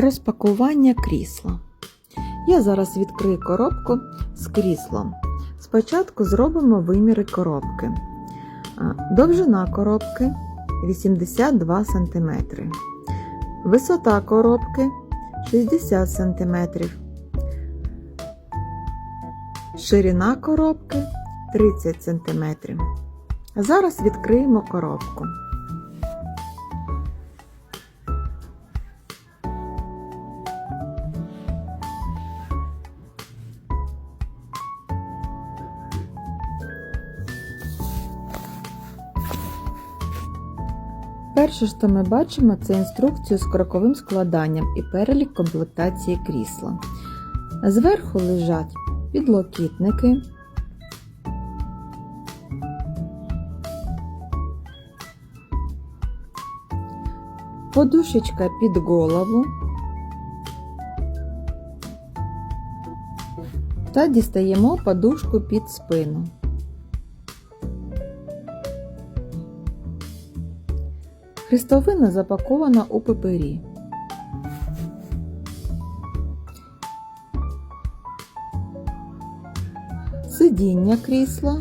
Розпакування крісла. Я зараз відкрию коробку з кріслом. Спочатку зробимо виміри коробки. Довжина коробки 82 см. Висота коробки 60 см. Ширина коробки 30 см. Зараз відкриємо коробку. Перше, що ми бачимо, це інструкцію з кроковим складанням і перелік комплектації крісла. Зверху лежать підлокітники, подушечка під голову та дістаємо подушку під спину. Хрестовина запакована у папері. Сидіння крісла.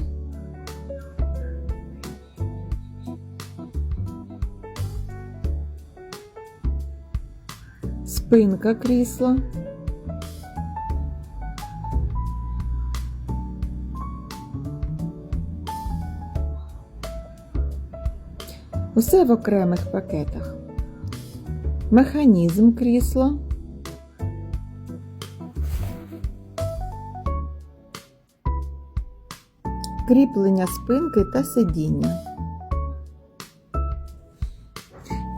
Спинка крісла. Усе в окремих пакетах. Механізм крісла. Кріплення спинки та сидіння.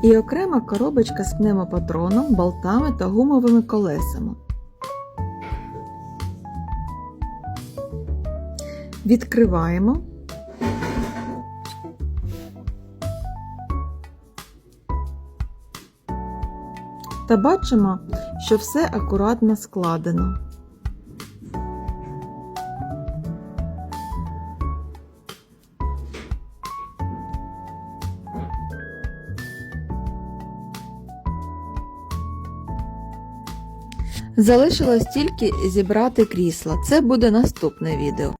І окрема коробочка з пневмопатроном, болтами та гумовими колесами. Відкриваємо. Та бачимо, що все акуратно складено. Залишилось тільки зібрати крісла. Це буде наступне відео.